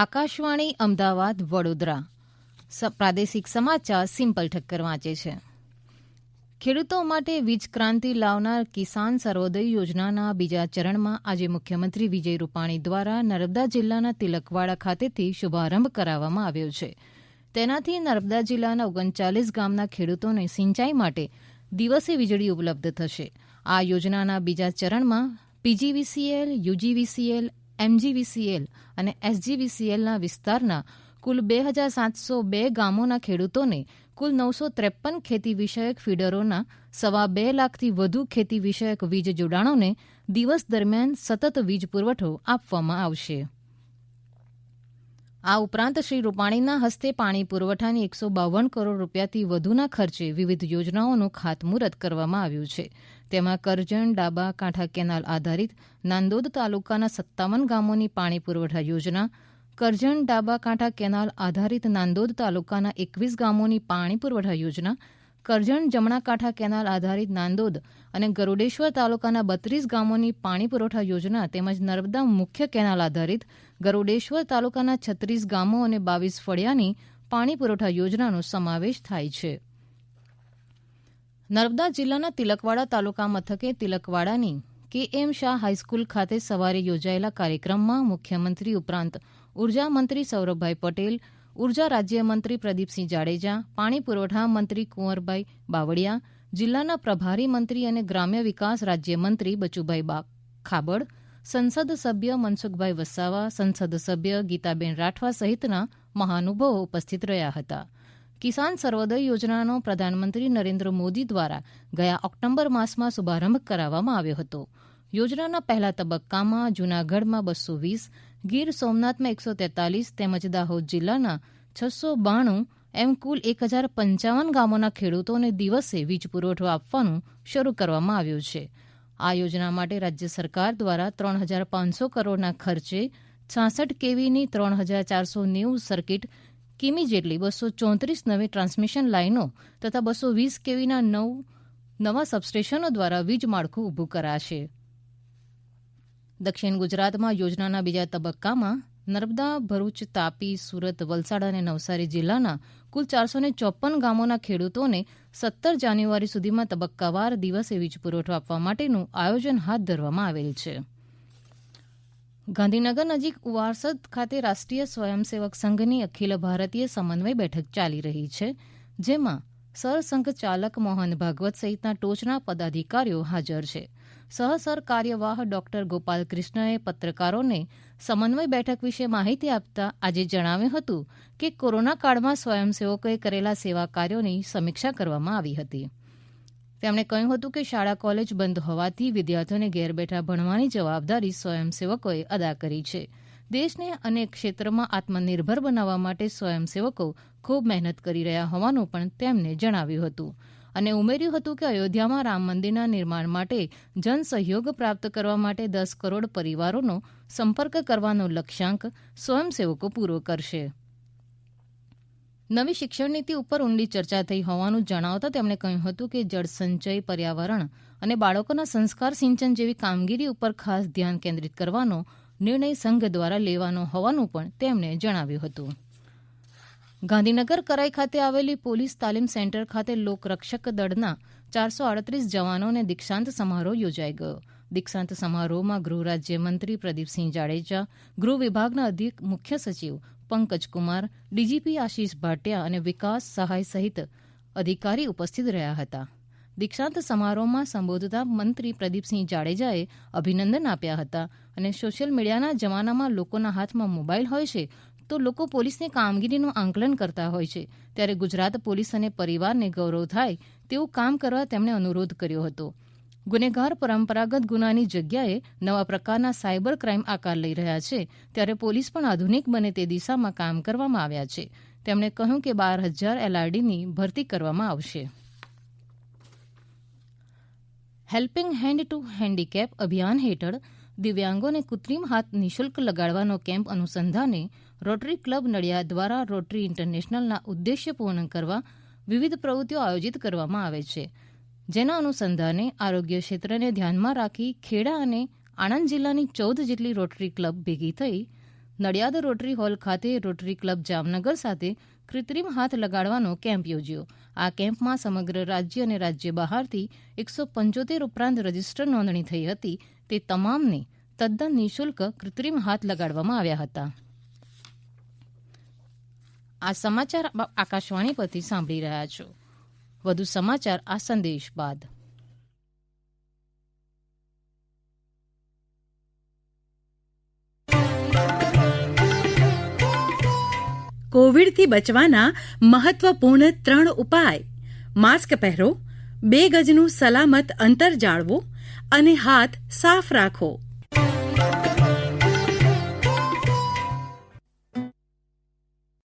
આકાશવાણી, અમદાવાદ, વડોદરા. પ્રાદેશિક સમાચાર સિમ્પલ ઠક્કર વાંચે છે. ખેડૂતો માટે વીજ ક્રાંતિ લાવનાર કિસાન સર્વોદય યોજનાના બીજા ચરણમાં આજે મુખ્યમંત્રી વિજય રૂપાણી દ્વારા નર્મદા જિલ્લાના તિલકવાડા ખાતેથી શુભારંભ કરાવવામાં આવ્યો છે. તેનાથી નર્મદા જિલ્લાના ઓગણચાલીસ ગામના ખેડૂતોને સિંચાઈ માટે દિવસે વીજળી ઉપલબ્ધ થશે. આ યોજનાના બીજા ચરણમાં પીજીવીસીએલ, યુજીવીસીએલ એમજીવીસીએલ અને એસજીવીસીએલના વિસ્તારના કુલ બે હજાર સાતસો બે ગામોના ખેડૂતોને કુલ નવસો ત્રેપન ખેતી વિષયક ફીડરોના સવા બે લાખથી વધુ ખેતી વિષયક વીજ જોડાણોને દિવસ દરમિયાન સતત વીજ પુરવઠો આપવામાં આવશે. આ ઉપરાંત શ્રી રૂપાણીના હસ્તે પાણી પુરવઠાની એકસો બાવન કરોડ રૂપિયાથી વધુના ખર્ચે વિવિધ યોજનાઓનું ખાતમુહૂર્ત કરવામાં આવ્યું છે. તેમાં કરજણ, ડાબા, કાંઠા કેનાલ આધારિત નાંદોદ તાલુકાના સત્તાવન ગામોની પાણી પુરવઠા યોજના, કરજણ, ડાબા, કાંઠા કેનાલ આધારિત નાંદોદ તાલુકાના એકવીસ ગામોની પાણી પુરવઠા યોજના કરજણ જમણા કેનાલ આધારિત નાંદોદ અને ગરૂડેશ્વર તાલુકાના બત્રીસ ગામોની પાણી પુરવઠા યોજના તેમજ નર્મદા મુખ્ય કેનાલ આધારિત ગરૂડેશ્વર તાલુકાના છત્રીસ ગામો અને બાવીસ ફળિયાની પાણી પુરવઠા યોજનાનો સમાવેશ થાય છે. નર્મદા જિલ્લાના તિલકવાડા તાલુકા મથકે તિલકવાડાની કે એમ શાહ હાઈસ્કૂલ ખાતે સવારે યોજાયેલા કાર્યક્રમમાં મુખ્યમંત્રી ઉપરાંત ઊર્જા મંત્રી સૌરભભાઈ પટેલ ઊર્જા રાજ્યમંત્રી પ્રદીપસિંહ જાડેજા, પાણી પુરવઠા મંત્રી કુંવરભાઈ બાવળીયા, જિલ્લાના પ્રભારી મંત્રી અને ગ્રામ્ય વિકાસ રાજ્યમંત્રી બચુભાઈ ખાબડ, સંસદ સભ્ય મનસુખભાઈ વસાવા, સંસદ સભ્ય ગીતાબેન રાઠવા સહિતના મહાનુભાવો ઉપસ્થિત રહ્યા હતા. કિસાન સર્વોદય યોજનાનો પ્રધાનમંત્રી નરેન્દ્ર મોદી દ્વારા ગયા ઓક્ટોબર માસમાં શુભારંભ કરાવવામાં આવ્યો હતો. યોજનાના પહેલા તબક્કામાં જૂનાગઢમાં બસો વીસ ગીર સોમનાથમાં એકસો તેતાલીસ તેમજ દાહોદ જિલ્લાના છસો બાણું એમ કુલ એક હજાર પંચાવન ગામોના ખેડૂતોને દિવસે વીજ પુરવઠો આપવાનું શરૂ કરવામાં આવ્યું છે. આ યોજના માટે રાજ્ય સરકાર દ્વારા ત્રણ હજાર પાંચસો કરોડના ખર્ચે છાસઠ કેવીની ત્રણ હજાર ચારસો નેવું સર્કિટ, કિમી જેટલી બસો ચોત્રીસ નવી ટ્રાન્સમિશન લાઇનો તથા બસો વીસ કેવીના નવ નવા સબસ્ટેશનો દ્વારા વીજ માળખું ઊભું કરાશે. દક્ષિણ ગુજરાતમાં યોજનાના બીજા તબક્કામાં નર્મદા, ભરૂચ, તાપી, સુરત, વલસાડ અને નવસારી જિલ્લાના કુલ ચારસો ચોપન ગામોના ખેડૂતોને સત્તર જાન્યુઆરી સુધીમાં તબક્કાવાર દિવસે વીજ પુરવઠો આપવા માટેનું આયોજન હાથ ધરવામાં આવેલ છે. ગાંધીનગર નજીક ઉવારસદ ખાતે રાષ્ટ્રીય સ્વયંસેવક સંઘની અખિલ ભારતીય સમન્વય બેઠક ચાલી રહી છે, જેમાં સરસંઘ ચાલક મોહન ભાગવત સહિતના ટોચના પદાધિકારીઓ હાજર છે. સહસર કાર્યવાહ ડોક્ટર ગોપાલ કૃષ્ણએ પત્રકારોને સમન્વય બેઠક વિશે માહિતી આપતા આજે જણાવ્યું હતું કે કોરોના કાળમાં સ્વયંસેવકોએ કરેલા સેવા કાર્યોની સમીક્ષા કરવામાં આવી હતી. તેમણે કહ્યું હતું કે શાળા કોલેજ બંધ હોવાથી વિદ્યાર્થીઓને ઘેર બેઠા ભણવાની જવાબદારી સ્વયંસેવકોએ અદા કરી છે. દેશને અનેક ક્ષેત્રમાં આત્મનિર્ભર બનાવવા માટે સ્વયંસેવકો ખૂબ મહેનત કરી રહ્યા હોવાનું પણ તેમણે જણાવ્યું હતું. અને ઉમેર્યું હતું કે અયોધ્યામાં રામ મંદિરના નિર્માણ માટે જનસહયોગ પ્રાપ્ત કરવા માટે દસ કરોડ પરિવારોનો સંપર્ક કરવાનો લક્ષ્યાંક સ્વયંસેવકો પૂરો કરશે. નવી શિક્ષણ નીતિ ઉપર ઊંડી ચર્ચા થઈ હોવાનું જણાવતા તેમણે કહ્યું હતું કે જળસંચય પર્યાવરણ અને બાળકોના સંસ્કાર સિંચન જેવી કામગીરી ઉપર ખાસ ધ્યાન કેન્દ્રિત કરવાનો નિર્ણય સંઘ દ્વારા લેવાનો હોવાનું પણ તેમણે જણાવ્યું હતું. ગાંધીનગર કરાઈ ખાતે આવેલી પોલીસ તાલીમ સેન્ટર ખાતે લોકરક્ષક દળના ચારસો આડત્રીસ જવાનોને દીક્ષાંત સમારોહ યોજાઈ ગયો. દીક્ષાંત સમારોહમાં ગૃહ રાજ્યમંત્રી પ્રદીપસિંહ જાડેજા, ગૃહ વિભાગના અધિક મુખ્ય સચિવ પંકજકુમાર ડીજીપી આશિષ ભાટિયા અને વિકાસ સહાય સહિત અધિકારી ઉપસ્થિત રહ્યા હતા. દીક્ષાંત સમારોહમાં સંબોધતા મંત્રી પ્રદીપસિંહ જાડેજાએ અભિનંદન આપ્યા હતા અને સોશિયલ મીડિયાના જમાનામાં લોકોના હાથમાં મોબાઈલ હોય છે તો લોકો પોલીસની કામગીરીનું આંકલન કરતા હોય છે. ત્યારે ગુજરાત પોલીસ અને પરિવારને ગૌરવ થાય તેવું કામ કરવા તેમણે અનુરોધ કર્યો હતો. ગુનેગાર પરંપરાગત ગુનાની જગ્યાએ નવા પ્રકારના સાયબર ક્રાઇમ આકાર લઈ રહ્યા છે. ત્યારે પોલીસ પણ આધુનિક બને તે દિશામાં કામ કરવામાં આવ્યા છે. તેમણે કહ્યું કે બાર હજાર એલઆરડીની ભરતી કરવામાં આવશે. હેલ્પિંગ હેન્ડ ટુ હેન્ડીકેપ અભિયાન હેઠળ દિવ્યાંગોને કૃત્રિમ હાથ નિઃશુલ્ક લગાડવાનો કેમ્પ અનુસંધાને રોટરી ક્લબ નડિયાદ દ્વારા રોટરી ઇન્ટરનેશનલના ઉદ્દેશ્ય પૂર્ણ કરવા વિવિધ પ્રવૃત્તિઓ આયોજિત કરવામાં આવે છે. જેના અનુસંધાને આરોગ્ય ક્ષેત્રને ધ્યાનમાં રાખી ખેડા અને આણંદ જિલ્લાની ચૌદ જેટલી રોટરી ક્લબ ભેગી થઈ નડિયાદ રોટરી હોલ ખાતે રોટરી ક્લબ જામનગર સાથે કૃત્રિમ હાથ લગાડવાનો કેમ્પ યોજ્યો. આ કેમ્પમાં સમગ્ર રાજ્ય અને રાજ્ય બહારથી એકસો પંચોતેર ઉપરાંત રજિસ્ટર નોંધણી થઈ હતી. તે તમામને તદ્દન નિઃશુલ્ક કૃત્રિમ હાથ લગાડવામાં આવ્યા હતા. આ સમાચાર આકાશવાણી પરથી સાંભળી રહ્યા છો. વધુ સમાચાર આ સંદેશ બાદ. કોવિડથી બચવાના મહત્વપૂર્ણ ત્રણ ઉપાય. માસ્ક પહેરો, બે ગજનું સલામત અંતર જાળવો અને હાથ સાફ રાખો.